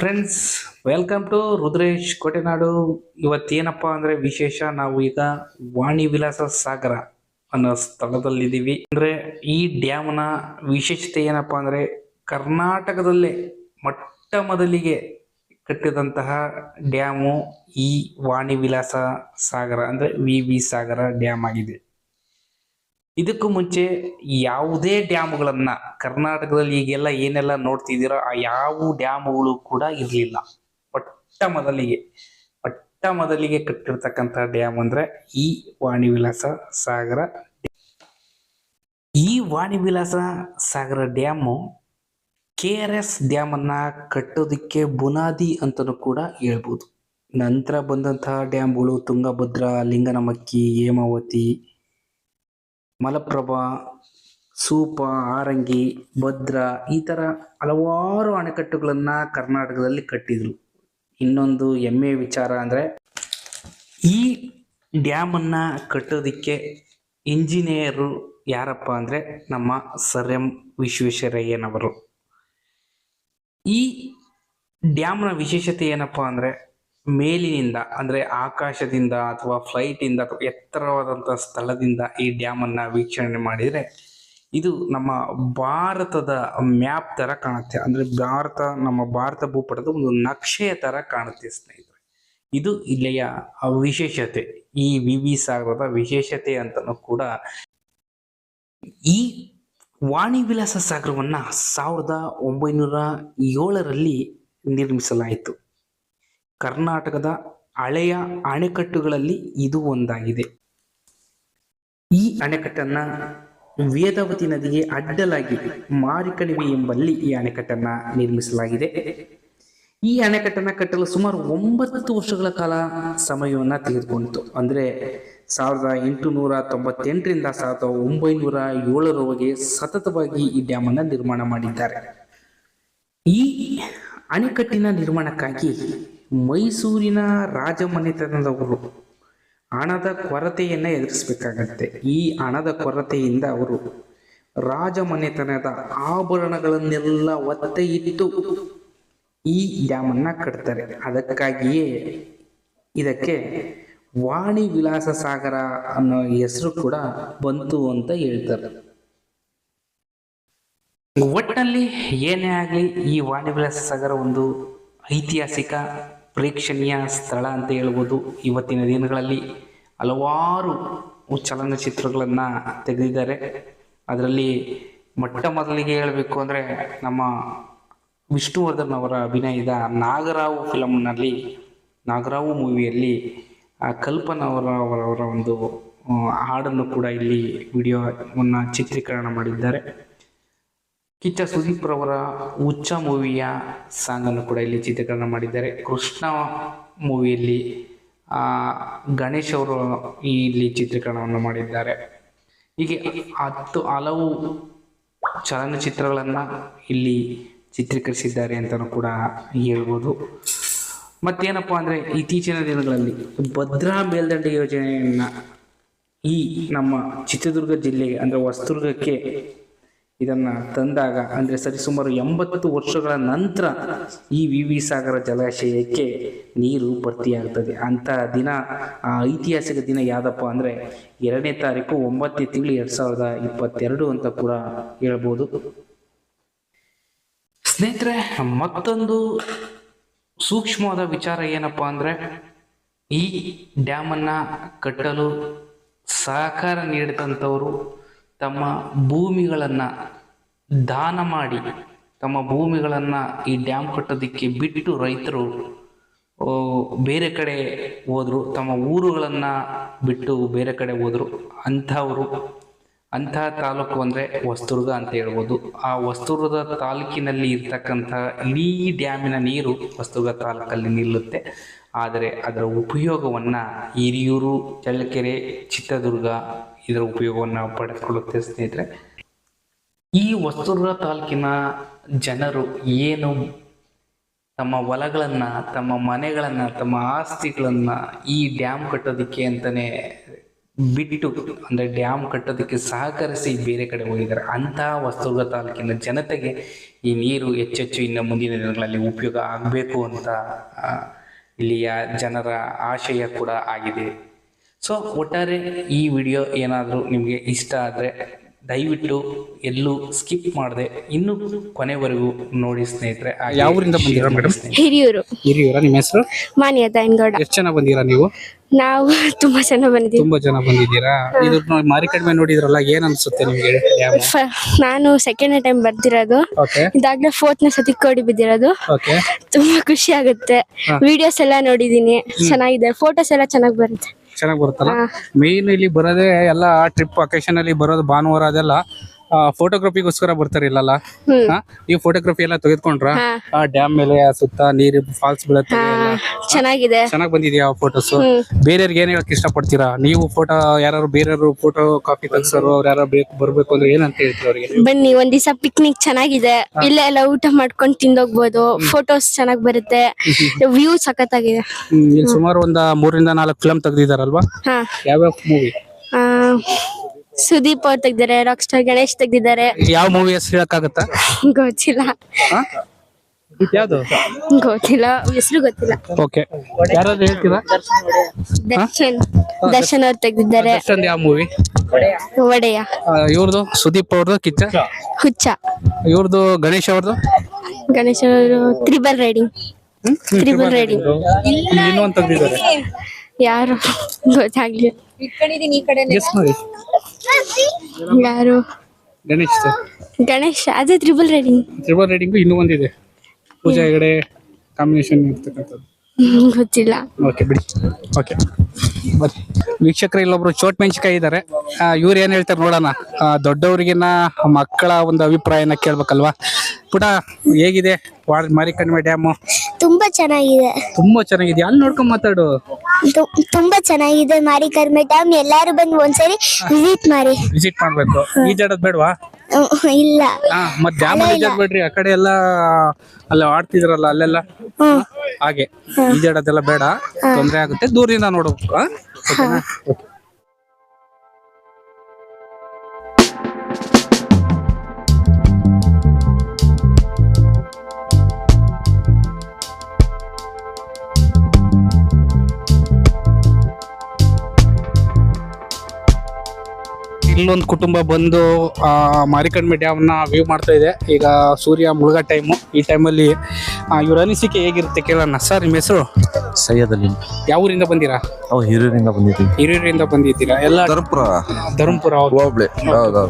Friends welcome to Rudresh Kotenadu ಇವತ್ತೇನಪ್ಪ ಅಂದ್ರೆ ವಿಶೇಷ, ನಾವು ಈಗ ವಾಣಿ ವಿಲಾಸ ಸಾಗರ ಅನ್ನೋ ಸ್ಥಳದಲ್ಲಿದ್ದೀವಿ. ಅಂದ್ರೆ ಈ ಡ್ಯಾಮ್ನ ವಿಶೇಷತೆ ಏನಪ್ಪಾ ಅಂದ್ರೆ ಕರ್ನಾಟಕದಲ್ಲೇ ಮೊಟ್ಟ ಮೊದಲಿಗೆ ಕಟ್ಟಿದಂತಹ ಡ್ಯಾಮು ಈ ವಾಣಿ ವಿಲಾಸ ಸಾಗರ, ಅಂದ್ರೆ ವಿ ವಿ ಸಾಗರ ಡ್ಯಾಮ್ ಆಗಿದೆ. ಇದಕ್ಕೂ ಮುಂಚೆ ಯಾವುದೇ ಡ್ಯಾಮ್ಗಳನ್ನ ಕರ್ನಾಟಕದಲ್ಲಿ ಈಗೆಲ್ಲ ಏನೆಲ್ಲ ನೋಡ್ತಿದ್ದೀರೋ ಆ ಯಾವ ಡ್ಯಾಮ್ಗಳು ಕೂಡ ಇರಲಿಲ್ಲ. ಪಟ್ಟ ಮೊದಲಿಗೆ ಪಟ್ಟ ಮೊದಲಿಗೆ ಕಟ್ಟಿರ್ತಕ್ಕಂಥ ಡ್ಯಾಮ್ ಅಂದ್ರೆ ಈ ವಾಣಿ ವಿಲಾಸ ಸಾಗರ. ಈ Vani Vilasa Sagara dam K R S dam ಅನ್ನ ಕಟ್ಟೋದಕ್ಕೆ ಬುನಾದಿ ಅಂತಲೂ ಕೂಡ ಹೇಳ್ಬೋದು. ನಂತರ ಬಂದಂತಹ ಡ್ಯಾಮ್ಗಳು ತುಂಗಭದ್ರಾ, ಲಿಂಗನಮಕ್ಕಿ, ಹೇಮಾವತಿ ಮಲಪ್ರಭಾ, ಸೂಪ, ಆರಂಗಿ, ಭದ್ರಾ ಈ ಥರ ಹಲವಾರು ಅಣೆಕಟ್ಟುಗಳನ್ನು ಕರ್ನಾಟಕದಲ್ಲಿ ಕಟ್ಟಿದ್ರು. ಇನ್ನೊಂದು ಹೆಮ್ಮೆಯ ವಿಚಾರ ಅಂದರೆ ಈ ಡ್ಯಾಮನ್ನು ಕಟ್ಟೋದಕ್ಕೆ ಇಂಜಿನಿಯರು ಯಾರಪ್ಪ ಅಂದರೆ ನಮ್ಮ ಸರ್ ಎಂ ವಿಶ್ವೇಶ್ವರಯ್ಯನವರು. ಈ ಡ್ಯಾಮ್ನ ವಿಶೇಷತೆ ಏನಪ್ಪ ಅಂದರೆ ಮೇಲಿನಿಂದ, ಅಂದ್ರೆ ಆಕಾಶದಿಂದ ಅಥವಾ ಫ್ಲೈಟಿಂದ ಅಥವಾ ಎತ್ತರವಾದಂತ ಸ್ಥಳದಿಂದ ಈ ಡ್ಯಾಮ್ ಅನ್ನ ವೀಕ್ಷಣೆ ಮಾಡಿದ್ರೆ, ಇದು ನಮ್ಮ ಭಾರತದ ಮ್ಯಾಪ್ ತರ ಕಾಣುತ್ತೆ. ಅಂದ್ರೆ ಭಾರತ, ನಮ್ಮ ಭಾರತ ಭೂಪಟದ ಒಂದು ನಕ್ಷೆಯ ತರ ಕಾಣುತ್ತೆ ಸ್ನೇಹಿತರೆ. ಇದು ಇಲ್ಲಿಯ ವಿಶೇಷತೆ. ಈ ವಿ ವಿ ಸಾಗರದ ವಿಶೇಷತೆ ಅಂತಲೂ ಕೂಡ ಈ ವಾಣಿ ವಿಲಾಸ ಸಾಗರವನ್ನ ಸಾವಿರದ ಒಂಬೈನೂರ ಏಳರಲ್ಲಿ ನಿರ್ಮಿಸಲಾಯಿತು. ಕರ್ನಾಟಕದ ಹಳೆಯ ಅಣೆಕಟ್ಟುಗಳಲ್ಲಿ ಇದು ಒಂದಾಗಿದೆ. ಈ ಅಣೆಕಟ್ಟನ್ನ ವೇದಾವತಿ ನದಿಗೆ ಅಡ್ಡಲಾಗಿ ಮಾರಿಕಣಿವೆ ಎಂಬಲ್ಲಿ ಈ ಅಣೆಕಟ್ಟನ್ನ ನಿರ್ಮಿಸಲಾಗಿದೆ. ಈ ಅಣೆಕಟ್ಟನ್ನ ಕಟ್ಟಲು ಸುಮಾರು ಒಂಬತ್ತು ವರ್ಷಗಳ ಕಾಲ ಸಮಯವನ್ನ ತೆಗೆದುಕೊಂಡಿತು. ಅಂದ್ರೆ ಸಾವಿರದ ಎಂಟುನೂರ ತೊಂಬತ್ತೆಂಟರಿಂದ ಸಾವಿರದ ಒಂಬೈನೂರ ಏಳರವರೆಗೆ ಸತತವಾಗಿ ಈ ಡ್ಯಾಮ್ ಅನ್ನ ನಿರ್ಮಾಣ ಮಾಡಿದ್ದಾರೆ. ಈ ಅಣೆಕಟ್ಟಿನ ನಿರ್ಮಾಣಕ್ಕಾಗಿ ಮೈಸೂರಿನ ರಾಜಮನೆತನದವರು ಹಣದ ಕೊರತೆಯನ್ನು ಎದುರಿಸಬೇಕಾಗತ್ತೆ. ಈ ಹಣದ ಕೊರತೆಯಿಂದ ಅವರು ರಾಜಮನೆತನದ ಆಭರಣಗಳನ್ನೆಲ್ಲ ಒತ್ತೆ ಇಟ್ಟು ಈ ಡ್ಯಾಮನ್ನ ಕಟ್ತಾರೆ. ಅದಕ್ಕಾಗಿಯೇ ಇದಕ್ಕೆ ವಾಣಿ ವಿಲಾಸ ಸಾಗರ ಅನ್ನೋ ಹೆಸರು ಕೂಡ ಬಂತು ಅಂತ ಹೇಳ್ತಾರೆ. ಒಟ್ಟಿನಲ್ಲಿ ಏನೇ ಆಗಲಿ ಈ ವಾಣಿ ವಿಲಾಸ ಸಾಗರ ಒಂದು ಐತಿಹಾಸಿಕ ಪ್ರೇಕ್ಷಣೀಯ ಸ್ಥಳ ಅಂತ ಹೇಳ್ಬೋದು. ಇವತ್ತಿನ ದಿನಗಳಲ್ಲಿ ಹಲವಾರು ಚಲನಚಿತ್ರಗಳನ್ನು ತೆಗೆದಿದ್ದಾರೆ. ಅದರಲ್ಲಿ ಮೊಟ್ಟ ಮೊದಲಿಗೆ ಹೇಳಬೇಕು ಅಂದರೆ ನಮ್ಮ ವಿಷ್ಣುವರ್ಧನ್ ಅವರ ಅಭಿನಯದ ನಾಗರಾವು ಫಿಲಮ್ನಲ್ಲಿ ನಾಗರಾವು ಮೂವಿಯಲ್ಲಿ ಕಲ್ಪನಾ ಅವರ ಅವರವರ ಒಂದು ಆ, ಹಾಡನ್ನು ಕೂಡ ಇಲ್ಲಿ ವಿಡಿಯೋವನ್ನು ಚಿತ್ರೀಕರಣ ಮಾಡಿದ್ದಾರೆ. ಕಿಚ್ಚ ಸುದೀಪ್ ರವರ ಹುಚ್ಚ ಮೂವಿಯ ಸಾಂಗನ್ನು ಕೂಡ ಇಲ್ಲಿ ಚಿತ್ರೀಕರಣ ಮಾಡಿದ್ದಾರೆ. ಕೃಷ್ಣ ಮೂವಿಯಲ್ಲಿ ಗಣೇಶ್ ಅವರು ಇಲ್ಲಿ ಚಿತ್ರೀಕರಣವನ್ನು ಮಾಡಿದ್ದಾರೆ. ಹೀಗೆ ಹತ್ತು ಹಲವು ಚಲನಚಿತ್ರಗಳನ್ನು ಇಲ್ಲಿ ಚಿತ್ರೀಕರಿಸಿದ್ದಾರೆ ಅಂತಲೂ ಕೂಡ ಹೇಳ್ಬೋದು. ಮತ್ತೇನಪ್ಪ ಅಂದರೆ ಇತ್ತೀಚಿನ ದಿನಗಳಲ್ಲಿ ಭದ್ರಾ ಮೇಲ್ದಂಡೆ ಯೋಜನೆಯನ್ನು ಈ ನಮ್ಮ ಚಿತ್ರದುರ್ಗ ಜಿಲ್ಲೆಗೆ ಅಂದರೆ ಹೊಸದುರ್ಗಕ್ಕೆ ಇದನ್ನು ತಂದಾಗ, ಅಂದರೆ ಸರಿಸುಮಾರು ಎಂಬತ್ತು ವರ್ಷಗಳ ನಂತರ ಈ ವಿ ವಿ ಸಾಗರ ಜಲಾಶಯಕ್ಕೆ ನೀರು ಭರ್ತಿಯಾಗ್ತದೆ. ಅಂಥ ದಿನ, ಆ ಐತಿಹಾಸಿಕ ದಿನ ಯಾವುದಪ್ಪ ಅಂದರೆ ಎರಡನೇ ತಾರೀಕು ಒಂಬತ್ತನೇ ತಿಂಗಳು ಎರಡು ಸಾವಿರದ ಇಪ್ಪತ್ತೆರಡು ಅಂತ ಕೂಡ ಹೇಳ್ಬೋದು. ಸ್ನೇಹಿತರೆ, ಮತ್ತೊಂದು ಸೂಕ್ಷ್ಮವಾದ ವಿಚಾರ ಏನಪ್ಪ ಅಂದರೆ ಈ ಡ್ಯಾಮನ್ನು ಕಟ್ಟಲು ಸಹಕಾರ ನೀಡಿದಂಥವರು ತಮ್ಮ ಭೂಮಿಗಳನ್ನು ದಾನ ಮಾಡಿ, ತಮ್ಮ ಭೂಮಿಗಳನ್ನು ಈ ಡ್ಯಾಮ್ ಕಟ್ಟೋದಕ್ಕೆ ಬಿಟ್ಟು ರೈತರು ಬೇರೆ ಕಡೆ ಹೋದರು, ತಮ್ಮ ಊರುಗಳನ್ನು ಬಿಟ್ಟು ಬೇರೆ ಕಡೆ ಹೋದರು, ಅಂಥವರು ಅಂತಹ ತಾಲೂಕು ಅಂದರೆ ವಸ್ತುರ್ಗ ಅಂತ ಹೇಳ್ಬೋದು. ಆ ಹೊಸದುರ್ಗದ ತಾಲೂಕಿನಲ್ಲಿ ಇರ್ತಕ್ಕಂಥ ಇಡೀ ಡ್ಯಾಮಿನ ನೀರು ಹೊಸದುರ್ಗ ತಾಲೂಕಲ್ಲಿ ನಿಲ್ಲುತ್ತೆ. ಆದರೆ ಅದರ ಉಪಯೋಗವನ್ನು ಹಿರಿಯೂರು, ಚಳ್ಳಕೆರೆ, ಚಿತ್ರದುರ್ಗ ಇದರ ಉಪಯೋಗವನ್ನು ಪಡೆದುಕೊಳ್ಳುತ್ತೆ ಸ್ನೇಹಿತರೆ. ಈ ಹೊಸದುರ್ಗ ತಾಲೂಕಿನ ಜನರು ಏನು ತಮ್ಮ ಹೊಲಗಳನ್ನು, ತಮ್ಮ ಮನೆಗಳನ್ನು, ತಮ್ಮ ಆಸ್ತಿಗಳನ್ನು ಈ ಡ್ಯಾಮ್ ಕಟ್ಟೋದಕ್ಕೆ ಅಂತಲೇ ಬಿಟ್ಟು, ಅಂದರೆ ಡ್ಯಾಮ್ ಕಟ್ಟೋದಕ್ಕೆ ಸಹಕರಿಸಿ ಬೇರೆ ಕಡೆ ಹೋಗಿದ್ದಾರೆ. ಅಂತಹ ಹೊಸದುರ್ಗ ತಾಲೂಕಿನ ಜನತೆಗೆ ಈ ನೀರು ಹೆಚ್ಚೆಚ್ಚು ಇನ್ನು ಮುಂದಿನ ದಿನಗಳಲ್ಲಿ ಉಪಯೋಗ ಆಗಬೇಕು ಅಂತ ಇಲ್ಲಿಯ ಜನರ ಆಶಯ ಕೂಡ ಆಗಿದೆ. ಸೊ ಒಟ್ಟಾರೆ ಈ ವಿಡಿಯೋ ಏನಾದರೂ ನಿಮಗೆ ಇಷ್ಟ ಆದರೆ ದಯವಿಟ್ಟು ಎಲ್ಲೂ ಸ್ಕಿಪ್ ಮಾಡದೆ. ಇನ್ನು ಕೊನೆವರೆಗೂ ನೋಡಿ ಸ್ನೇಹಿತರೆ ಯಾವ ಊರಿಂದ ಬಂದಿರಾ ಮೇಡಮ್? ಹಿರಿಯೂರು. ಹಿರಿಯೂರ? ನಿಮ್ಮ ಹೆಸರು? ಮಾನ್ಯ ತಾಯನ್ಗೌಡ ಎಷ್ಟು ಜನ ಬಂದಿರಾ ನೀವು? ನಾವು ತುಂಬಾ ಜನ ಬಂದಿದ್ದೀವಿ. ತುಂಬಾ ಜನ ಬಂದಿದ್ದೀರಾ? ಇದು ಮಾರಿ ಕಡಿಮೆ ನೋಡಿದ್ರಲ್ಲ ಏನ್ ಅನ್ಸುತ್ತೆ ನಿಮ್ಗೆ ನಾನು ಸೆಕೆಂಡ್ ಟೈಮ್ ಬರ್ದಿರೋದು. ಓಕೆ ಇದಾಗ್ಲೇ ಫೋರ್ತ್ನ ಸತಿ ಕೋಡಿ ಬಿದ್ದಿರೋದು. ಓಕೆ ತುಂಬಾ ಖುಷಿ ಆಗುತ್ತೆ. ವಿಡಿಯೋಸ್ ಎಲ್ಲ ನೋಡಿದೀನಿ ಚೆನ್ನಾಗಿದೆ. ಫೋಟೋಸ್ ಎಲ್ಲ ಚೆನ್ನಾಗಿ ಬರುತ್ತೆ. ಚೆನ್ನಾಗಿ ಬರುತ್ತಲ್ಲ. ಮೇನ್ ಇಲ್ಲಿ ಬರೋದೇ ಎಲ್ಲ ಟ್ರಿಪ್ ಅಕೇಶನ್ ಅಲ್ಲಿ ಬರೋದು ಭಾನುವಾರ ಅದೆಲ್ಲ ಫೋಟೋಗ್ರಫಿಗೋಸ್ಕರ ಬರ್ತಾರೆ ಇಲ್ಲಲ್ಲ. ಹಾ? ಈ ಫೋಟೋಗ್ರಫಿ ಎಲ್ಲ ತೆಗೆದುಕೊಂಡ್ರ? ಹಾ. ಆ ಡ್ಯಾಮ್ ಮೇಲೆ ಆ ಸುತ್ತ ನೀರು ಫಾಲ್ಸ್ ಬೀಳುತ್ತೆ ಚೆನ್ನಾಗಿದೆ. ಚೆನ್ನಾಗಿ ಬಂದಿದ್ಯಾ ಫೋಟೋಸ್ ಬೇರೆ ಬೇರೆಯವ್ರಿಗೆ ಏನ್ ಹೇಳಕ್ ಇಷ್ಟಪಡ್ತೀರಾ? ನೀವು ಫೋಟೋ ಯಾರು ಬೇರೆಯವರು ಫೋಟೋ ಕಾಪಿ ತೆಗ್ಸೋರು ಅವ್ರು ಯಾರು ಬೇಕು ಬರ್ಬೇಕು ಅಂದ್ರೆ ಏನಂತ ಹೇಳ್ತೀವಿ ಅವ್ರಿಗೆ ಬನ್ನಿ ಒಂದ್ ದಿವಸ ಪಿಕ್ನಿಕ್ ಚೆನ್ನಾಗಿದೆ. ಇಲ್ಲೇ ಎಲ್ಲ ಊಟ ಮಾಡ್ಕೊಂಡು ತಿಂದೋಗ್ಬೋದು. ಫೋಟೋಸ್ ಚೆನ್ನಾಗಿ ಬರುತ್ತೆ. ವ್ಯೂ ಸಖತ್ ಆಗಿದೆ ಇಲ್ಲಿ ಸುಮಾರು ಒಂದ ಮೂರಿಂದ ನಾಲ್ಕು ಫಿಲಮ್ ತೆಗ್ದಿದಾರಲ್ವಾ? ಹಾ. ಯಾವ್ಯಾವ ಮೂವಿ ಆ, ಸುದೀಪ್ ಅವ್ರು ತೆಗ್ದಿದ್ದಾರೆ ರಾಕ್ ಸ್ಟಾರ್ ಗಣೇಶ್ ತೆಗ್ದಿದ್ದಾರೆ. ಯಾವ ಮೂವಿ ಹೆಸರು ಹೇಳಕ್ಕಾಗತ್ತಾ? ಗೊತ್ತಿಲ್ಲ. ಯಾವ್ದು? ಗೊತ್ತಿಲ್ಲ ಹೆಸರು ಗೊತ್ತಿಲ್ಲ. ಓಕೆ ಯಾರಾದ್ರೂ ಹೇಳ್ತೀರಾ? ದರ್ಶನ್. ದರ್ಶನ್ ಅವ್ರು ತೆಗ್ದಿದ್ದಾರೆ. ಯಾವ ಮೂವಿ ಒಡೆಯ. ಇವ್ರದ್ದು ಸುದೀಪ್ ಅವ್ರದ್ದು ಕಿಚ್ಚ? ಹುಚ್ಚ. ಇವ್ರದ್ದು ಗಣೇಶ್ ಅವ್ರದ್ದು ಗಣೇಶ್ ಅವರು ತ್ರಿಬಲ್ ರೈಡಿಂಗ್. Triple riding. ಇನ್ನೂ ಒಂದು ತೆಗ್ದಿದ್ದಾರೆ. ಯಾರು? ಗೊತ್ತಾಗ್ಲಿ ಈ ಮಾಡಿ. ಯಾರು? ಗಣೇಶ್ ಗಣೇಶ್ ಅದೇ ತ್ರಿಬಲ್ ರೈಡಿಂಗ್ ತ್ರಿಬಲ್ ರೈಡಿಂಗು ಇನ್ನೂ ಒಂದಿದೆ. ಪೂಜಾ ಹೆಗಡೆ ಕಾಂಬಿನೇಷನ್ ಇರ್ತಕ್ಕಂಥದ್ದು. ಗೊತ್ತಿಲ್ಲ. ಓಕೆ ಬಿಡಿ. ಓಕೆ ಬರ್ರಿ. ವೀಕ್ಷಕರು ಇಲ್ಲೊಬ್ರು ಚೋಟ್ ಮೆಣಸಿಕಾಯಿ ಇದ್ದಾರೆ. ಇವ್ರು ಏನ್ ಹೇಳ್ತಾರೆ ನೋಡೋಣ. ಆ, ದೊಡ್ಡವರಿಗಿನ್ನ ಮಕ್ಕಳ ಒಂದು ಅಭಿಪ್ರಾಯನ ಕೇಳ್ಬೇಕಲ್ವಾ? ಪುಟ ಹೇಗಿದೆ? ವಾಡ್ ಮಾರಿಕಣಿವೆ ಡ್ಯಾಮು? ತುಂಬಾ ಚೆನ್ನಾಗಿದೆ. ತುಂಬಾ ಚೆನ್ನಾಗಿದೆ. ಅಲ್ಲಿ ನೋಡ್ಕೊಂಡ್ ಮಾತಾಡು. ತುಂಬಾ ಚೆನ್ನಾಗಿದೆ ಮಾರಿ ಕರ್ಮೆ ಡ್ಯಾಮ್ ಎಲ್ಲಾರು ಬಂದು ಒಂದ್ಸರಿ ವಿಸಿಟ್ ಮಾಡಿ ವಿಸಿಟ್ ಮಾಡ್ಬೇಕು. ಈಜಾಡೋದ್ ಬೇಡವಾ? ಹ್ಮ್, ಇಲ್ಲ. ಹಾ ಮತ್ ಡ್ಯಾಮ್ ಈಜಾಡ್ಬೇಡ್ರಿ ಆ ಕಡೆ ಎಲ್ಲ ಅಲ್ಲ ಆಡ್ತಿದ್ರಲ್ಲ ಅಲ್ಲೆಲ್ಲ? ಹಾಗೆ. ಈಜಾಡೋದೆಲ್ಲ ಬೇಡ. ತೊಂದ್ರೆ ಆಗುತ್ತೆ. ದೂರದಿಂದ ನೋಡ್ಬೇಕು ಆ? ಓಕೆನಾ? ಓಕೆ. ಇಲ್ಲೊಂದು ಕುಟುಂಬ ಬಂದು ಆ ಮಾರಿಕಣ್ಮೆ ಡ್ಯಾಮ್ನ ವ್ಯೂ ಮಾಡ್ತಾ ಇದೆ. ಈಗ ಸೂರ್ಯ ಮುಳುಗ ಟೈಮು ಈ ಟೈಮಲ್ಲಿ ಇವ್ರ ಅನಿಸಿಕೆ ಹೇಗಿರುತ್ತೆ ಕೇಳೋಣ. ಸರ್ ನಿಮ್ಮ ಹೆಸರು? ಸೈಯದ್ ಅಲಿ ಯಾವ ಊರಿಂದ ಬಂದಿರಾ ಹಿರಿಯರಿಂದ ಬಂದಿದ್ದೀವಿ. ಹಿರಿಯೂರಿಂದ ಬಂದಿದ್ದೀರಾ? ಎಲ್ಲ ಧರ್ಮಪುರ. ಧರ್ಮಪುರ ಹೌದೌದು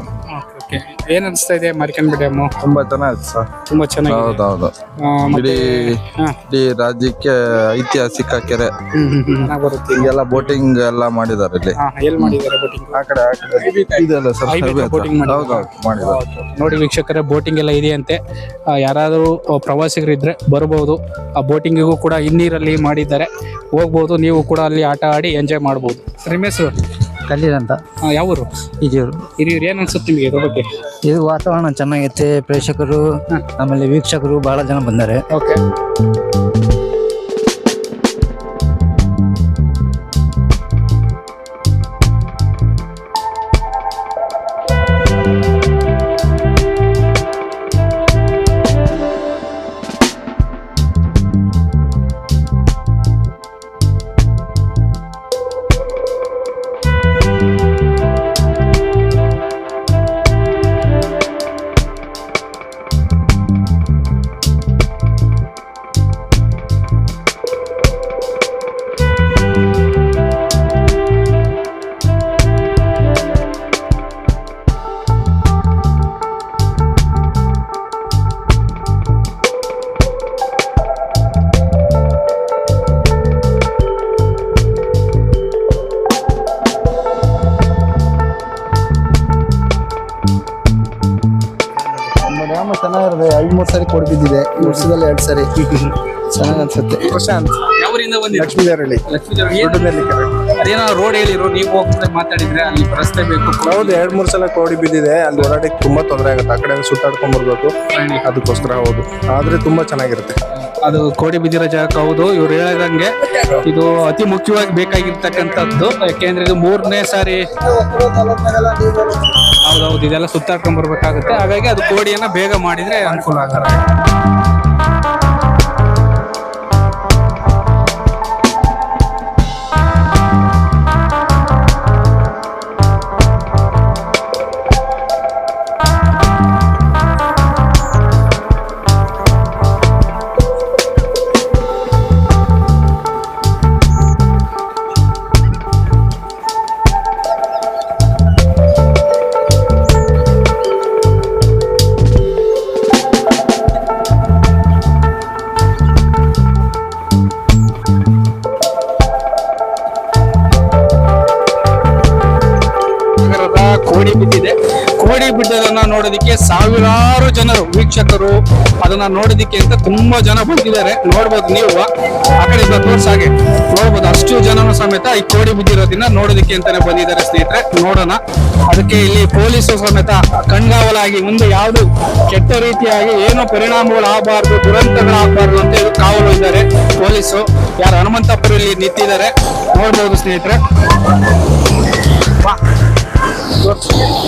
ಓಕೆ. ಏನ್ ಅನಿಸ್ತಾ ಇದೆ ಮಾರಿಕಣ್ಮೆ ಡ್ಯಾಮು ತುಂಬಾ ಚೆನ್ನಾಗಿದೆ ಸರ್. ತುಂಬಾ ಚೆನ್ನಾಗಿ ಹೌದೌದು ಆ, ಮತ್ತೆ ಇಡೀ ಹಾ. ಇಡೀ ರಾಜ್ಯಕ್ಕೆ ಐತಿಹಾಸಿಕ ಕೆರೆ. ಹ್ಮ್ ಹ್ಮ್ ಹ್ಮ್. ಚೆನ್ನಾಗ್ ಬರುತ್ತೆ ಈಗೆಲ್ಲ ಬೋಟಿಂಗ್ ಎಲ್ಲ ಮಾಡಿದ್ದಾರೆ ಇಲ್ಲಿ. ಹಾ ಎಲ್ಲಿ ಮಾಡಿದ್ದಾರೆ ಬೋಟಿಂಗ್? ಆ ಕಡೆ ಆ ಕಡೆ. ಇದೆಲ್ಲ ಸರ್ Highway highway ಹತ್ರ. boating ಮಾಡಿದ್ದಾರೆ. ಹೌದೌದು ಮಾಡಿದ್ದಾರೆ. ನೋಡಿ ವೀಕ್ಷಕರೇ ಬೋಟಿಂಗ್ ಎಲ್ಲ ಇದೆಯಂತೆ. ಆ, ಯಾರಾದರೂ ಪ್ರವಾಸಿಗರು ಇದ್ರೆ ಬರಬಹುದು. ಆ ಬೋಟಿಂಗಿಗೂ ಕೂಡ ಹಿನ್ನೀರಲ್ಲಿ ಮಾಡಿದ್ದಾರೆ. ಹೋಗ್ಬೋದು ನೀವು ಕೂಡ ಅಲ್ಲಿ ಆಟ ಆಡಿ ಎಂಜಾಯ್ ಮಾಡ್ಬೋದು. ನಿಮ್ಮ ಹೆಸರು ಕಲ್ಲೀರ್ ಅಂತ. ಯಾವ ಊರು ಹಿರಿಯೂರು. ಹಿರಿಯೂರು ಏನ್ ಅನ್ಸುತ್ತೆ ನಿಮಗೆ ಇದ್ರ ಬಗ್ಗೆ? ಇದು ವಾತಾವರಣ ಚೆನ್ನಾಗೈತೆ ಪ್ರೇಕ್ಷಕರು ಆಮೇಲೆ ವೀಕ್ಷಕರು ಬಹಳ ಜನ ಬಂದಾರೆ. ಓಕೆ ಕೊಡ್ ಬಿದ್ದಿದೆ ಈ ವರ್ಷದಲ್ಲಿ ಎರಡ್ ಸರಿ. ಚೆನ್ನಾಗ್ ಅನ್ಸುತ್ತೆ. ಪ್ರಶಾಂತ್ ಯಾವ ಊರಿಂದ ಬಂದಿರಿ ಲಕ್ಷ್ಮೀ ದೇವರಳ್ಳಿ ದೊಡ್ಡದಲ್ಲಿ ಕೆರೆ. ಅದೇನೋ ರೋಡ್ ಹೇಳಿರು ನೀವು ಹೋಗ್ತಾ ಮಾತಾಡಿದ್ರೆ ಅಲ್ಲಿ ರಸ್ತೆ ಬೇಕು. ಹೌದು ಎರಡ್ ಮೂರ್ ಸಲ ಕೋಡಿ ಬಿದ್ದಿದೆ. ಅಲ್ಲಿ ಓಡಾಡಕ್ಕೆ ತುಂಬಾ ತೊಂದರೆ ಆಗುತ್ತೆ. ಆ ಕಡೆ ಸುತ್ತಾಡ್ಕೊಂಡ್ ಬರ್ಬೇಕು. ಅದಕ್ಕೋಸ್ಕರ ಹೌದು. ಆದ್ರೆ ತುಂಬಾ ಚೆನ್ನಾಗಿರುತ್ತೆ. ಅದು ಕೋಡಿ ಬಿದ್ದಿರೋ ಜಾಗ ಹೌದು. ಇವ್ರು ಹೇಳಿದಂಗೆ ಇದು ಅತಿ ಮುಖ್ಯವಾಗಿ ಬೇಕಾಗಿರ್ತಕ್ಕಂಥದ್ದು. ಯಾಕೆಂದ್ರೆ ಇದು ಮೂರನೇ ಸಾರಿ. ಹೌದೌದು ಇದೆಲ್ಲ ಸುತ್ತಾಡ್ಕೊಂಡ್ ಬರ್ಬೇಕಾಗುತ್ತೆ. ಹಾಗಾಗಿ ಅದು ಕೋಡಿಯನ್ನ ಬೇಗ ಮಾಡಿದ್ರೆ ಅನುಕೂಲ ಆಗುತ್ತೆ ವೀಕ್ಷಕರು ಅದನ್ನ ನೋಡೋದಿಕ್ಕೆ ಅಂತ ತುಂಬಾ ಜನ ಬಂದಿದ್ದಾರೆ. ನೋಡ್ಬೋದು ನೀವು. ಆ ಕಡೆಯಿಂದ ತೋರ್ಸಾಗೆ ನೋಡ್ಬೋದು ಅಷ್ಟು ಜನನು ಸಮೇತ ಈ ಕೋಡಿ ಬಿದ್ದಿರೋದನ್ನ ನೋಡೋದಿಕ್ಕೆ ಅಂತಾನೆ ಬಂದಿದ್ದಾರೆ ಸ್ನೇಹಿತರೆ. ನೋಡೋಣ. ಅದಕ್ಕೆ ಇಲ್ಲಿ ಪೊಲೀಸರು ಸಮೇತ ಕಣ್ಗಾವಲಾಗಿ ಮುಂದೆ ಯಾವುದು ಕೆಟ್ಟ ರೀತಿಯಾಗಿ ಏನೋ ಪರಿಣಾಮಗಳು ಆಗಬಾರ್ದು ದುರಂತಗಳಾಗಬಾರ್ದು ಅಂತ ಹೇಳಿ ಕಾವಲು ಇದ್ದಾರೆ ಪೊಲೀಸು ಯಾರು ಹನುಮಂತಪುರ ಇಲ್ಲಿ ನಿಂತಿದ್ದಾರೆ. ನೋಡ್ಬೋದು ಸ್ನೇಹಿತರೆ.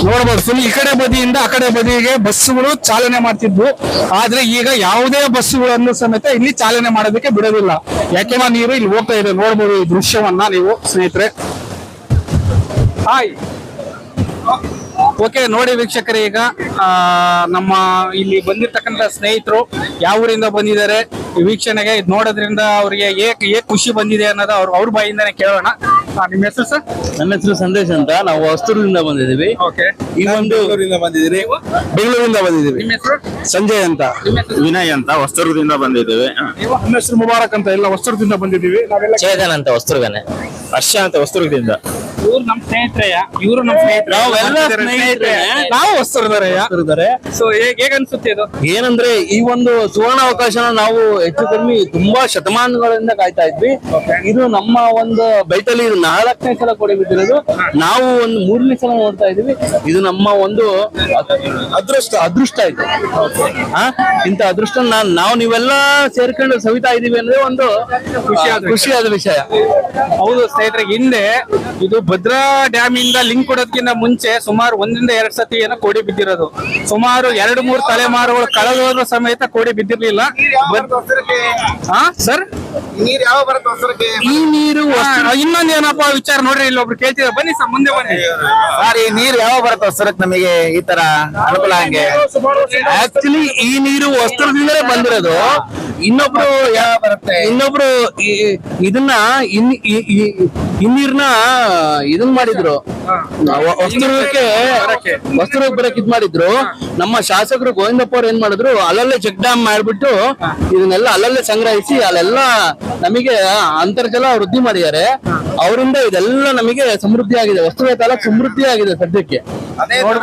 ನೋಡಬಹುದು ಫುಲ್ ಈ ಕಡೆ ಬದಿಯಿಂದ ಆ ಕಡೆ ಬದಿಗೆ ಬಸ್ಸುಗಳು ಚಾಲನೆ ಮಾಡ್ತಿದ್ವು. ಆದ್ರೆ ಈಗ ಯಾವುದೇ ಬಸ್ಸುಗಳನ್ನು ಸಮೇತ ಇಲ್ಲಿ ಚಾಲನೆ ಮಾಡೋದಕ್ಕೆ ಬಿಡೋದಿಲ್ಲ. ಯಾಕೆಂದ್ರೆ ನೀರು ಇಲ್ಲಿ ಹೋಗ್ತಾ ಇದೆ. ನೋಡಬಹುದು ಈ ದೃಶ್ಯವನ್ನ ನೀವು, ಸ್ನೇಹಿತರೆ. ಹಾಯ್. ಓಕೆ, ನೋಡಿ ವೀಕ್ಷಕರೇ, ಈಗ ನಮ್ಮ ಇಲ್ಲಿ ಬಂದಿರ್ತಕ್ಕಂಥ ಸ್ನೇಹಿತರು ಯಾವ ಊರಿಂದ ಬಂದಿದ್ದಾರೆ? ವೀಕ್ಷಣೆಗೆ ಇದು ನೋಡೋದ್ರಿಂದ ಅವ್ರಿಗೆ ಏಕ್ ಏಕ್ ಖುಷಿ ಬಂದಿದೆ ಅನ್ನೋದು ಅವ್ರ ಅವ್ರ ಬಾಯಿಂದಾನೆ ಕೇಳೋಣ. ನಿಮ್ಮ ಹೆಸರು ಸರ್? ನನ್ನ ಹೆಸರು ಸಂದೇಶ್ ಅಂತ. ನಾವು ಹೊಸ್ತೂರಿನಿಂದ ಬಂದಿದ್ದೀವಿ. ಓಕೆ. ಈ ಒಂದು ಬಂದಿದ್ದೀರಿ. ಬೆಂಗಳೂರಿಂದ ಬಂದಿದ್ದೀವಿ. ನಿಮ್ಮ ಹೆಸರು? ಸಂಜಯ್ ಅಂತ. ವಿನಯ್ ಅಂತ. ಹೊಸ್ತೂರದಿಂದ ಬಂದಿದ್ದೀವಿ. ನಮ್ಮ ಹೆಸರು ಮುಬಾರಕ್ ಅಂತ ಎಲ್ಲ ವಸ್ತ್ರದಿಂದ ಬಂದಿದ್ದೀವಿ. ನಾವೆಲ್ಲ ಚೇತನ್ ಅಂತ ಹೊಸ್ತೂರ್ಗನೆ ಹರ್ಷ ಅಂತ ಹೊಸ್ತೂರ್ಗದಿಂದ ಇವ್ರು ನಮ್ಮ ಸ್ನೇಹಿತರಯ್ಯ ಇವರು ನಮ್ಮ ಸ್ನೇಹಿತರು. ನಾವೆಲ್ಲ ಸ್ನೇಹಿತರೆ. ನಾವು ವಸ್ತ್ರದರಯ್ಯ ಸೊ ಹೇಗೆ ಅನ್ಸುತ್ತೆ ಇದು? ಏನಂದ್ರೆ ಈ ಒಂದು ಸುವರ್ಣ ಅವಕಾಶನ ನಾವು ಹೆಚ್ಚು ಕಡಿಮೆ ತುಂಬಾ ಶತಮಾನಗಳಿಂದ ಕಾಯ್ತಾ ಇದ್ವಿ. ಇದು ನಮ್ಮ ಒಂದು ಬೈಟಲ್ಲಿ ಇದು ನಾಲ್ಕನೇ ಸಲ ಕೊಡಿ ಬಿಟ್ಟಿರೋದು ನಾವು ಒಂದು ಮೂರನೇ ಸಲ ನೋಡ್ತಾ ಇದೀವಿ ಇದು ನಮ್ಮ ಒಂದು ಅದೃಷ್ಟ ಅದೃಷ್ಟ ಇದು. ಇಂತ ಅದೃಷ್ಟ ನಾವು ನೀವೆಲ್ಲ ಸೇರ್ಕೊಂಡು ಸವಿತಾ ಇದೀವಿ ಅಂದ್ರೆ ಒಂದು ಖುಷಿಯಾದ ಖುಷಿಯಾದ ವಿಷಯ. ಹೌದು ಸ್ನೇಹಿತರೆ ಹಿಂದೆ ಇದು ಭದ್ರಾ ಡ್ಯಾಮ್ ಇಂದ ಲಿಂಕ್ ಕೊಡೋದಕ್ಕಿಂತ ಮುಂಚೆ ಸುಮಾರು ಒಂದರಿಂದ ಎರಡ್ ಸತಿ ಏನೋ ಕೋಡಿ ಬಿದ್ದಿರೋದು. ಸುಮಾರು ಎರಡು ಮೂರು ತಲೆಮಾರುಗಳು ಕಳೆದೋದ್ರ ಸಮೇತ ಕೋಡಿ ಬಿದ್ದಿರ್ಲಿಲ್ಲ. ಹಾ ಸರ್ ನೀರ್ ಯಾವ ಬರುತ್ತೆ ಈ ನೀರು ಇನ್ನೊಂದ್ ಏನಪ್ಪಾ ವಿಚಾರ ನೋಡ್ರಿ ಇಲ್ಲಿ ಒಬ್ರು ಕೇಳ್ತಿದ್ರೆ. ಬನ್ನಿ ಸರ್ ಮುಂದೆ ಬನ್ನಿ. ಸರ್ ಈ ನೀರ್ ಯಾವ ಬರುತ್ತೆ ಹೊಸರಕ್ ನಮಗೆ ಈ ತರ ಅನುಕೂಲ ಹಂಗೆ? ಆಕ್ಚುಲಿ ಈ ನೀರು ವಸ್ತ್ರದಿಂದಲೇ ಬಂದಿರೋದು. ಇನ್ನೊಬ್ರು ಯಾವ ಬರುತ್ತೆ? ಇನ್ನೊಬ್ರು ಇದನ್ನ ಇನ್ ಈ- ಈ- ಈ ನೀರ್ನ ಇದನ್ ಮಾಡಿದ್ರು. ವಸ್ತುಕ್ಕೆ ವಸ್ತ್ರಕ್ಕೆ ವಸ್ತ್ರಕ್ಕೆ. ಬರಕ್ ಇದ್ ಮಾಡಿದ್ರು. ನಮ್ಮ ಶಾಸಕರು ಗೋವಿಂದಪ್ಪ ಅವ್ರು ಏನ್ ಮಾಡಿದ್ರು? ಅಲ್ಲಲ್ಲೇ ಚೆಕ್ ಡ್ಯಾಮ್ ಮಾಡ್ಬಿಟ್ಟು ಇದನ್ನೆಲ್ಲ ಅಲ್ಲಲ್ಲೇ ಸಂಗ್ರಹಿಸಿ ಅಲ್ಲೆಲ್ಲ ನಮಗೆ ಅಂತರ್ಜಲ ವೃದ್ಧಿ ಮಾಡಿದ್ದಾರೆ. ಅವರಿಂದ ಇದೆಲ್ಲ ನಮಗೆ ಸಮೃದ್ಧಿ ಆಗಿದೆ. ವಸ್ತು ತಾಲೂಕ್ ಸಮೃದ್ಧಿ ಆಗಿದೆ ಸದ್ಯಕ್ಕೆ.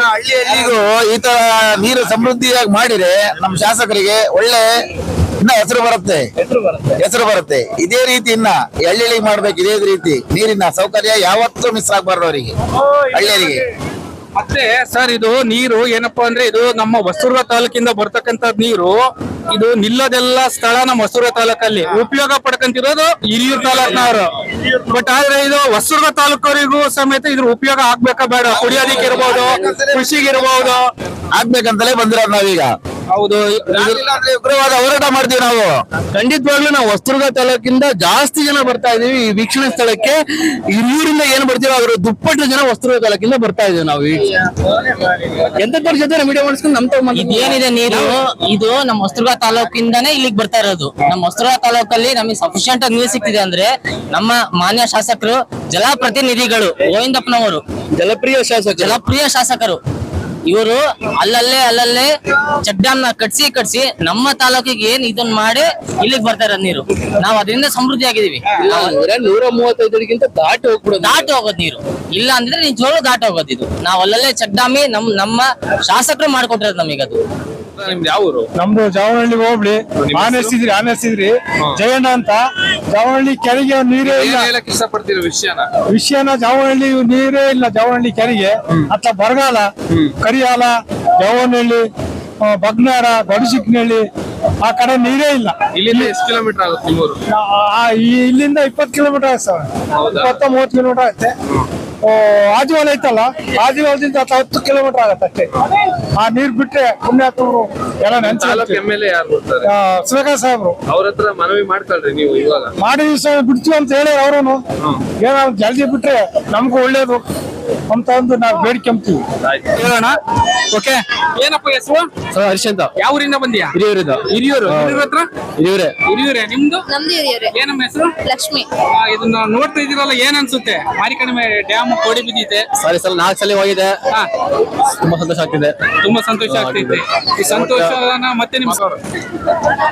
ಹಳ್ಳಿಯಲ್ಲಿಗೂ ಈ ತರ ನೀರು ಸಮೃದ್ಧಿಯಾಗಿ ಮಾಡಿದ್ರೆ ನಮ್ಮ ಶಾಸಕರಿಗೆ ಒಳ್ಳೆ ಇನ್ನ ಹೆಸರು ಬರುತ್ತೆ. ಹೆಸರು ಬರುತ್ತೆ. ಇದೇ ರೀತಿ ಇನ್ನ ಎಳ್ಳಿ ಹಳ್ಳಿಯಲ್ಲಿ ಮಾಡ್ಬೇಕು ಇದೇ ರೀತಿ. ನೀರಿನ ಸೌಕರ್ಯ ಯಾವತ್ತೂ ಮಿಸ್ ಆಗ್ಬಾರ್ದು ಅವರಿಗೆ. ಹಳ್ಳಿಯರಿಗೆ. ಮತ್ತೆ ಸರ್ ಇದು ನೀರು ಏನಪ್ಪಾ ಅಂದ್ರೆ ಇದು ನಮ್ಮ ಹೊಸೂರ ತಾಲೂಕಿಂದ ಬರ್ತಕ್ಕಂತ ನೀರು ಇದು ನಿಲ್ಲದೆಲ್ಲ ಸ್ಥಳ ನಮ್ಮ ಹೊಸೂರ ತಾಲೂಕಲ್ಲಿ. ಉಪಯೋಗ ಪಡ್ಕೊಂತಿರೋದು ಹಿರಿಯೂರು ತಾಲೂಕ್ನವರು. ಬಟ್ ಆದ್ರೆ ಇದು ಹೊಸೂರ್ಗ ತಾಲೂಕವರಿಗೂ ಸಮೇತ ಇದ್ರ ಉಪಯೋಗ ಆಗ್ಬೇಕಾ ಬೇಡ. ಕುಡಿಯೋದಿಕ್ಕೆ ಇರ್ಬೋದು ಕೃಷಿಗೆ ಇರ್ಬೋದು. ಆಗ್ಬೇಕಂತಲೇ ಬಂದಿರೋದು ನಾವೀಗ. ಹೌದು. ಉಗ್ರವಾದ ಹೋರಾಟ ಮಾಡ್ತೀವಿ ನಾವು. ಖಂಡಿತವಾಗ್ಲೂ ನಾವು ಹೊಸದುರ್ಗ ತಾಲೂಕಿಂದ ಜಾಸ್ತಿ ಜನ ಬರ್ತಾ ಇದೀವಿ ಈ ವೀಕ್ಷಣೆ ಸ್ಥಳಕ್ಕೆ. ಹಿರಿಯೂರಿಂದ ಏನ್ ಬರ್ತೀವಿ ಅವರು ದುಪ್ಪಟ್ಟು ಜನ ಹೊಸದುರ್ಗ ತಾಲೂಕಿಂದ ಬರ್ತಾ ಇದೀವಿ ನಾವು ಎಂತ ಜೊತೆ ವಿಡಿಯೋ ಮಾಡಿಸ್ಕೊಂಡು ನಮ್ ತಗೊಂಡ್ ಏನಿದೆ ನೀರು? ಇದು ನಮ್ಮ ಹೊಸದುರ್ಗ ತಾಲೂಕಿಂದಾನೇ ಇಲ್ಲಿಗೆ ಬರ್ತಾ ಇರೋದು. ನಮ್ಮ ಹೊಸದುರ್ಗ ತಾಲೂಕಲ್ಲಿ ನಮಗೆ ಸಫಿಶಿಯಂಟ್ ಆಗಿ ನೀರು ಸಿಗ್ತಿದೆ ಅಂದ್ರೆ ನಮ್ಮ ಮಾನ್ಯ ಶಾಸಕರು ಜಲಪ್ರತಿನಿಧಿಗಳು ಗೋವಿಂದಪ್ಪನವರು. ಜಲಪ್ರಿಯ ಶಾಸಕ ಜಲಪ್ರಿಯ ಶಾಸಕರು. ಇವರು ಅಲ್ಲಲ್ಲೇ ಅಲ್ಲಲ್ಲೇ ಚೆಕ್ ಡ್ಯಾಮ್ನ ಕಟ್ಸಿ ಕಟ್ಸಿ ನಮ್ಮ ತಾಲೂಕಿಗೆ ಏನ್ ಇದನ್ನ ಮಾಡಿ ಇಲ್ಲಿಗೆ ಬರ್ತಾ ಇರೋದು ನೀರು. ನಾವು ಅದರಿಂದ ಸಮೃದ್ಧಿ ಆಗಿದೀವಿ ನೂರ ಮೂವತ್ತೈದರಿಗಿಂತ ದಾಟಿ ಹೋಗ್ಬಿಡೋದು. ದಾಟಿ ಹೋಗೋದ್ ನೀರು. ಇಲ್ಲ ಅಂದ್ರೆ ನಿಜವಾಗ್ಲೂ ದಾಟಿ ಹೋಗೋದು ಇದು. ನಾವು ಅಲ್ಲಲ್ಲೇ ಚಡ್ಡಾಮಿ ಡ್ಯಾಮಿ ನಮ್ ನಮ್ಮ ಶಾಸಕರು ಮಾಡ್ಕೊಟ್ಟಿರೋದು ನಮಗದು ಅದು. ನಿಮ್ದು ಯಾವ ಊರು? ನಮ್ದು ಜಾವನಹಳ್ಳಿ ಹೋಗ್ಲಿ ಆನೆಸ್ತಿದ್ರಿ ಆನೆಸ್ತಿದ್ರಿ ಜಯಣ್ಣ ಅಂತ. ಜಾವನಹಳ್ಳಿ ಕೆರೆಗೆ ನೀರೇ ಇಲ್ಲ. ಇಷ್ಟಪಡ್ತೀರ ಹೇಳಕ್ ಇಷ್ಟಪಡ್ತೀರಿ ವಿಷಯನ? ವಿಷಯನ ಜಾವನಹಳ್ಳಿ ನೀರೇ ಇಲ್ಲ ಜಾವನಹಳ್ಳಿ ಕೆರೆಗೆ. ಅತ್ತ ಬರಗಾಲ ಕರಿಯಾಲ ಜಾವನಹಳ್ಳಿ ಬಗ್ನಾರ ದೊಡ್ಡಸಿಕ್ನಹಳ್ಳಿ ಆ ಕಡೆ ನೀರೇ ಇಲ್ಲ. ಇಲ್ಲಿಂದ ಎಷ್ಟು ಕಿಲೋಮೀಟರ್ ಆಗುತ್ತೆ ಇಲ್ಲಿಂದ ಇಪ್ಪತ್ತು ಕಿಲೋಮೀಟರ್ ಆಗುತ್ತೆ ಸರ್. ಇಪ್ಪತ್ತ ಮೂವತ್ತು ಕಿಲೋಮೀಟರ್ ಆಗುತ್ತೆ ಆದಿವಾಲ ಐತಲ್ಲ? ಆದಿವಾಲದಿಂದ ಹತ್ತು ಹತ್ತು ಕಿಲೋಮೀಟರ್ ಆಗತ್ತೆ ಅಷ್ಟೇ. ಆ ನೀರ್ ಬಿಟ್ರೆ ಪುಣ್ಯಾತ್ಮರು ಎಲ್ಲ ನೆನ್ಸಿ ಎಂ ಎಲ್ ಎ ಯಾರು ಬರ್ತಾರೆ? ಸುರೇಖ ಸಾಹೇಬ್ರು. ಅವ್ರ ಹತ್ರ ಮನವಿ ಮಾಡ್ತಾಳ್ರಿ ನೀವು ಇವಾಗ. ಮಾಡಿ ಬಿಡ್ತೀವಿ ಅಂತ ಹೇಳಿ ಅವರನ್ನು ಏನೋ ಜಲ್ದಿ ಬಿಟ್ರೆ ನಮ್ಗೂ ಒಳ್ಳೇದು. ಅಂತ ಒಂದು ನಾವು ಬೇಡ್ಕೊಂತೀವಿ ಹೇಳೋಣ. ಓಕೆ ಏನಪ್ಪ ಹೆಸರು? ಹರ್ಷಂತ ಯಾವ ಊರಿಂದ ಬಂದಿಯಾ? ಹಿರಿಯೂರಿದ. ಹಿರಿಯೂರು. ಹಿರಿಯೂರ್ ಹತ್ರ? ಹಿರಿಯೂರೇ. ಹಿರಿಯೂರೇ. ನಿಮ್ದು? ನಮ್ದು ಹಿರಿಯರೇ. ಏನಮ್ಮ ಹೆಸರು? ಲಕ್ಷ್ಮಿ. ಆ, ಇದನ್ನ ನೋಡ್ತಾ ಇದೀರಲ್ಲ ಏನ್ ಅನ್ಸುತ್ತೆ? ಮಾರಿಕಣಿಮೆ ಡ್ಯಾಮ್ ಕೋಡಿ ಬಿದ್ದಿದೆ. ಸಾರಿ ಸಲ ನಾಲ್ಕು ಸಲ ಹೋಗಿದೆ. ಹಾ, ತುಂಬಾ ಸಂತೋಷ ಆಗ್ತಿದೆ. ತುಂಬಾ ಸಂತೋಷ ಆಗ್ತೈತೆ. ಈ ಸಂತೋಷನ ಮತ್ತೆ ನಿಮ್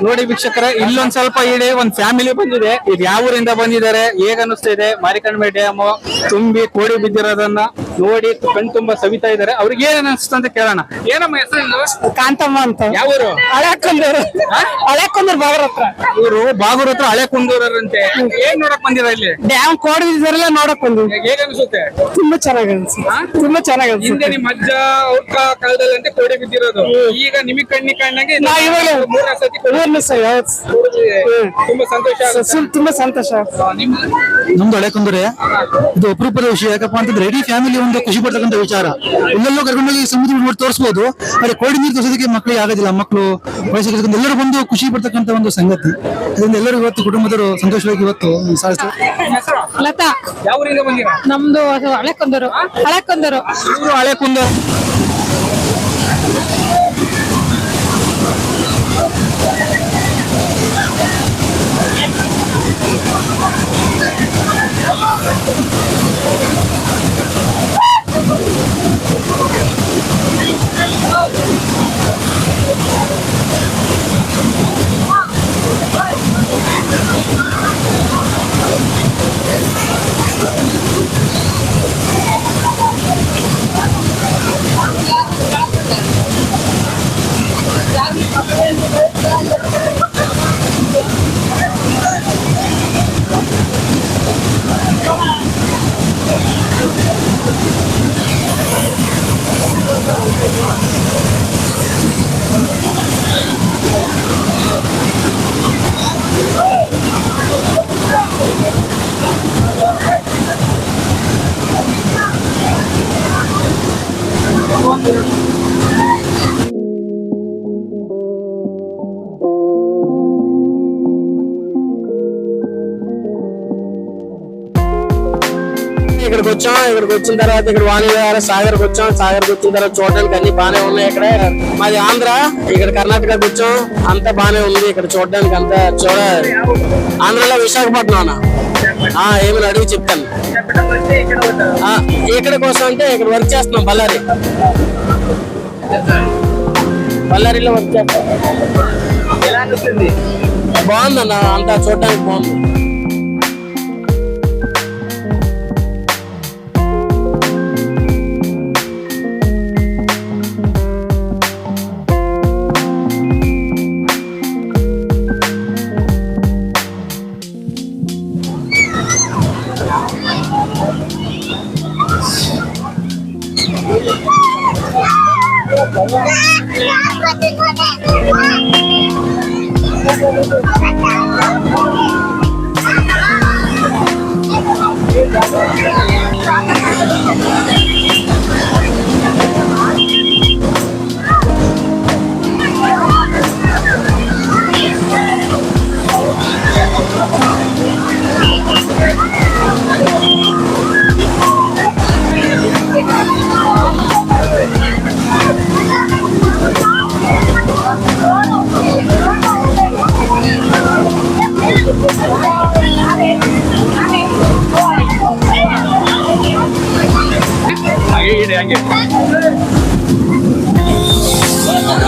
ನೋಡಿ ವೀಕ್ಷಕರೇ ಇಲ್ಲೊಂದ್ ಸ್ವಲ್ಪ ಇಡೀ ಒಂದ್ ಫ್ಯಾಮಿಲಿ ಬಂದಿದೆ. ಇದು ಯಾವ ಊರಿಂದ ಬಂದಿದ್ದಾರೆ ಹೇಗ ಅನಿಸ್ತಾ ಇದೆ ಮಾರಿಕಣ್ಮೆ ಡ್ಯಾಮ್ ತುಂಬಿ ಕೋಡಿ ಬಿದ್ದಿರೋದನ್ನ ನೋಡಿ ಕಣ್ ತುಂಬಾ ಸವಿತಾ ಇದಾರೆ ಅವ್ರಿಗೆ ಏನ್ ಅನ್ಸುತ್ತ ಅಂತ ಕೇಳೋಣ. ಏನಮ್ಮ ಹೆಸರು ಕಾಂತಮ್ಮ ಅಂತ. ಯಾವ ಊರು? ಹಳೆ ಕುಂದೂರು ಬಾಗರ ಹತ್ರ. ಇವರು ಬಾಗೂರ್ ಹತ್ರ ಹಳೆ ಕುಂದೂರಂತೆ ಏನ್ ನೋಡಕ್ ಬಂದಿರ ಇಲ್ಲಿ? ಡ್ಯಾಮ್ ಕೋಡಿದಾರೆಲ್ಲ ನೋಡಕ್ ಬಂದ್ವಿ. ಹೇಗೆ ಅನ್ಸುತ್ತೆ? ತುಂಬಾ ಚೆನ್ನಾಗಿ ಅನ್ಸುತ್ತೆ. ತುಂಬಾ ಚೆನ್ನಾಗಿ ಹಿಂದೆ ಅನ್ಸುತ್ತೆ ನಿಮ್ ಅಜ್ಜ ಅವ್ರ ಕಾ- ಕಾಲದಲ್ಲಿ ಅಂತ ಕೋಡಿ ಬಿದ್ದಿರೋದು. ಈಗ ನಿಮಗ್ ಕಣ್ಣಿ ಕಣ್ಣಾಗಿ ನಾ ಇವಾಗ ಮೂರನೇ ಸತಿ ಕೋಡಿ ಸತಿ ಯಾವ್ದು? ತುಂಬಾ ಸಂತೋಷ ಆಗುತ್ತೆ. ತುಂಬಾ ಸಂತೋಷ. ನಿಮ್ದು? ನಮ್ದು ಹಳೆ ಕುಂದರೆ. ಇದು ಅಪರೂಪದ ವಿಷಯ. ಯಾಕಪ್ಪ ಅಂತಂದ್ರೆ ಇಡೀ ಫ್ಯಾಮಿಲಿ ಒಂದು ಖುಷಿ ಪಡ್ತಕ್ಕಂಥ ವಿಚಾರ. ಎಲ್ಲೆಲ್ಲೋ ಕರ್ಕೊಂಡೋಗಿ ಸಮುದ್ರ ನೋಡಿ ತೋರಿಸಬಹುದು ಆದ್ರೆ ಕೋಡಿ ನೀರು ತೋರಿಸೋದಕ್ಕೆ ಮಕ್ಕಳಿಗೆ ಆಗೋದಿಲ್ಲ. ಮಕ್ಕಳು ವಯಸ್ಸಿಗೆ ಎಲ್ಲರೂ ಬಂದು ಖುಷಿ ಪಡ್ತಕ್ಕಂಥ ಒಂದು ಸಂಗತಿ. ಅದರಿಂದ ಎಲ್ಲರೂ ಇವತ್ತು ಕುಟುಂಬದವರು ಸಂತೋಷವಾಗಿ ಇವತ್ತು ಲತಾ ಯಾವ ಹಳೆ ಬಂದಿರ? ಹಳೆ ಇವರು ಹಳೆ ಕುಂದ వచ్చిన తర్వాత ఇక్కడ వాణిగారు సాగర్ వచ్చాం. సాగర్ వచ్చిన తర్వాత చూడడానికి అన్ని బానే ఉన్నాయి ఇక్కడ. మాది ఆంధ్ర ఇక్కడ కర్ణాటకకి వచ్చాం. అంతా బానే ఉంది ఇక్కడ చూడడానికి అంతా. చూడ ఆంధ్రలో విశాఖపట్నం అన్న. ఆ ఏమైనా అడిగి చెప్తాను. ఆ, ఇక్కడ కోసం అంటే ఇక్కడ వర్క్ చేస్తున్నాం బళ్ళారి. బళ్ళారిలో వర్క్ చేస్తాం బాగుందన్న అంతా చూడడానికి బాగుంది. Thank you.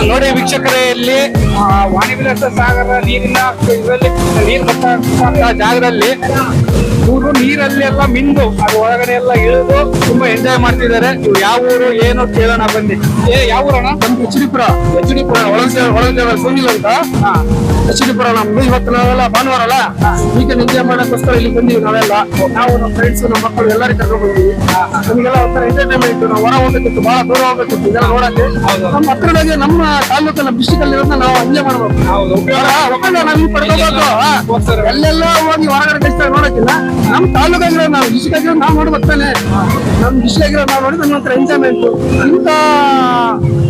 ನೋಡಿ ವೀಕ್ಷಕರೇ ಇಲ್ಲಿ ಆ, ವಾಣಿ ವಿಲಾಸ ಸಾಗರ ನೀರಿನ ಇದರಲ್ಲಿ ನೀರು ಬರ್ತಾ ಜಾಗದಲ್ಲಿ ಇವರು ನೀರಲ್ಲಿ ಎಲ್ಲ ಮಿಂದು ಅದು ಒಳಗಡೆ ಎಲ್ಲ ಇಳಿದು ತುಂಬಾ ಎಂಜಾಯ್ ಮಾಡ್ತಿದ್ದಾರೆ. ನೀವು ಯಾವ ಊರು ಏನು ಕೇಳೋಣ ಬಂದಿ ಏ ಯಾವ ಊರಣ H D Pura H D Pura ಒಳಗೆ ಒಳಗೆ ಸುನಿಲ್ ಅಂತ? ಎಚ್ಡಿಪುರ ನಮ್ದು. ಇವತ್ತು ನಾವೆಲ್ಲ ಭಾನುವಾರ ಅಲ್ಲ? ಈಗ ಎಂಜಾಯ್ ಮಾಡೋಕ್ಕೋಸ್ಕರ ಇಲ್ಲಿ ಬಂದೀವಿ ನಾವೆಲ್ಲ. ನಾವು ನಮ್ಮ ಫ್ರೆಂಡ್ಸ್ ನಮ್ಮ ಮಕ್ಕಳು ಎಲ್ಲರೂ ಕರ್ಕೊಂಡು ಬಂದೀವಿ. ನಮಗೆಲ್ಲ ಒಂಥರ ಎಂಟರ್ಟೈನ್ಮೆಂಟ್ ನಾವು ಹೊರ ಹೋಗ್ಬೇಕಿತ್ತು ಬಹಳ ದೂರ ಹೋಗ್ಬೇಕಿತ್ತು. ಇದೆಲ್ಲ ನೋಡಕ್ಕೆ ನಮ್ಮ ಹತ್ರದಾಗೆ ನಮ್ಮ ತಾಲೂಕಲ್ಲ ಡಿಸ್ಟಿಕ್ ಅಲ್ಲಿ ಇರೋದನ್ನ ನಾವು ಎಂಜಾಯ್ ಮಾಡ್ಬೇಕು ಹೌದು. ಒಕ್ಕಂಡ ಪಡ್ಕೋಬೇಕು. ಎಲ್ಲೆಲ್ಲ ಹೋಗಿ ಹೊರಗಡೆ ಕಷ್ಟ ನೋಡಕ್ಕಿಲ್ಲ. ನಮ್ಮ ತಾಲೂಕಾಗಿರೋ ನಾವು ಡಿಸ್ಟಿಕ್ ಆಗಿರೋ ನಾವು ನೋಡಿ ಬರ್ತಾನೆ ನಮ್ಮ ಡಿಸ್ಟಿಕ್ ಆಗಿರೋ ನಾವು ನೋಡಿ ನಮ್ಮ ಹತ್ರ ಎಂಜಾಯ್ಮೆಂಟ್ ಇಂಥ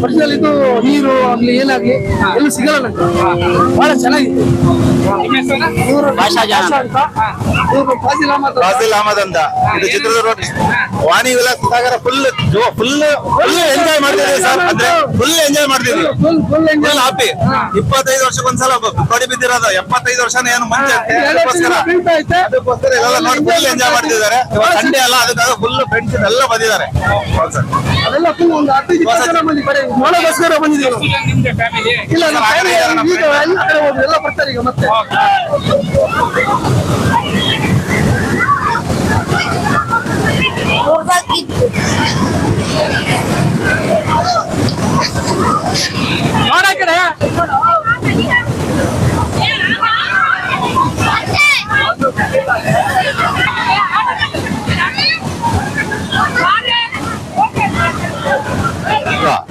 ವರ್ಷದಲ್ಲಿ ಇದು ನೀರು ಆಗ್ಲಿ ಏನಾಗ್ಲಿ ಎಲ್ಲೂ ಸಿಗಲ್ಲ ನಂಗೆ. ಬಹಳ ಚೆನ್ನಾಗಿದೆ. ಇವರು ಭಾಷಾ ಅಂತ ಇವರು ಫಾಜಿಲ್ ಅಹಮದ್ ಅಂತ. ಫಾಸಿಲ್ ಅಹಮದ್ ಅಂತ. ಇದು Chitradurga road Vani Vilasa Sagara full full full enjoy ಮಾಡ್ತಿದ್ದೀವಿ ಸರ್. ಅಂದ್ರೆ ಫುಲ್ ಎಂಜಾಯ್ ಮಾಡ್ತಿದ್ದೀವಿ full full enjoy full happy ಇಪ್ಪತ್ತೈದು ವರ್ಷಕ್ಕೊಂದ್ಸಲ ಕೊಡಿ ಬಿದ್ದಿರೋದು. ಎಪ್ಪತ್ತೈದು ವರ್ಷನ ಏನು ಮುಂಚೆ ಅದಕ್ಕೋಸ್ಕರ ಅದಕ್ಕೋಸ್ಕರ ಎಲ್ಲ ಅದಕ್ಕೋಸ್ಕರ ಎಲ್ಲ ನೋಡಿ ಫುಲ್ ಎಂಜಾಯ್ ಮಾಡ್ತಿದ್ದಾರೆ ಸಂಡೇ ಅಲ್ಲ ಅದಕ್ಕಾಗ ಫುಲ್ ಫ್ರೆಂಡ್ಸ್ ಎಲ್ಲ ಬಂದಿದ್ದಾರೆ ಹೌದು ಸರ್ ಅದೆಲ್ಲ ಫುಲ್ ಒಂದು ಹದಿನೈದು ಇಪ್ಪತ್ತು ಜನ ಮಂದಿ ಬರೀ ನೋಡೋಗೋಸ್ಕರ ಬಂದಿದ್ದೀವಿ ನಾವು. ನಿಮ್ದೆ ಫ್ಯಾಮಿಲಿ ಇಲ್ಲ ನಮ್ಮ family ಈಗ ಎಲ್ಲ ಕಡೆ ಹೋದ್ರು ಎಲ್ಲ ಬರ್ತಾರೆ ಈಗ ಮತ್ತೆ ನೋಡ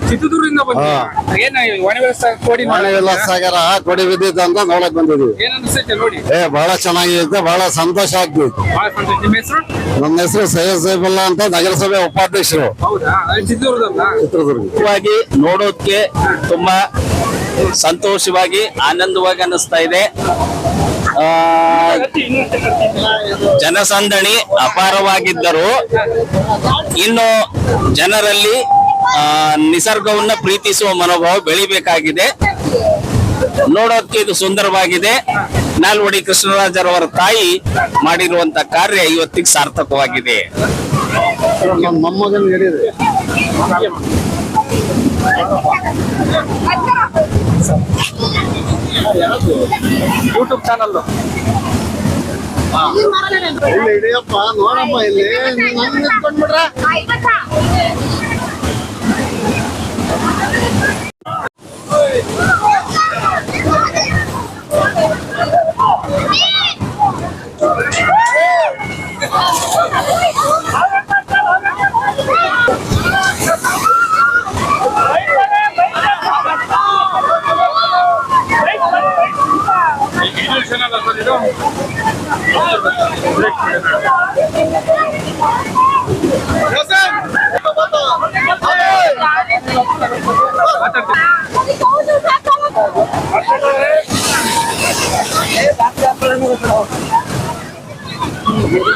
ಚಿತ್ರದುರ್ಗದಿಂದ ಸಾಗರ ಕೊಡಿ ಬಿದ್ದಿತ್ತು ಅಂತ ನೋಡಕ್ ಬಂದಿದ್ವಿ ಏ ಬಹಳ ಚೆನ್ನಾಗಿದೆ ಬಹಳ ಸಂತೋಷ ಆಗ್ತಿತ್ತು. ನಿಮ್ಮ ಹೆಸರು? ನನ್ನ ಹೆಸರು ಸೈಯದ್ ಸೈಬುಲ್ಲಾ ಅಂತ ನಗರಸಭೆ ಉಪಾಧ್ಯಕ್ಷರು. ಹೌದಾ? ನೋಡೋಕೆ ತುಂಬಾ ಸಂತೋಷವಾಗಿ ಆನಂದವಾಗಿ ಅನಿಸ್ತಾ ಇದೆ. ಜನಸಂದಣಿ ಅಪಾರವಾಗಿದ್ದರು ಇನ್ನು ಜನರಲ್ಲಿ ಆ, ನಿಸರ್ಗವನ್ನ ಪ್ರೀತಿಸುವ ಮನೋಭಾವ ಬೆಳಿಬೇಕಾಗಿದೆ. ನೋಡೋದಕ್ಕೆ ಇದು ಸುಂದರವಾಗಿದೆ. ನಾಲ್ವಡಿ ಕೃಷ್ಣರಾಜರವರ ತಾಯಿ ಮಾಡಿರುವಂತ ಕಾರ್ಯ ಇವತ್ತಿಗೆ ಸಾರ್ಥಕವಾಗಿದೆ. ಮೊಮ್ಮಗನ್ ಯೂಟ್ಯೂಬ್ ಚಾನಲ್ ಇಲ್ಲಿ ಹಿಡಿಯಪ್ಪ ನೋಡಪ್ಪ ಇಲ್ಲಿ. ನಂಗೆ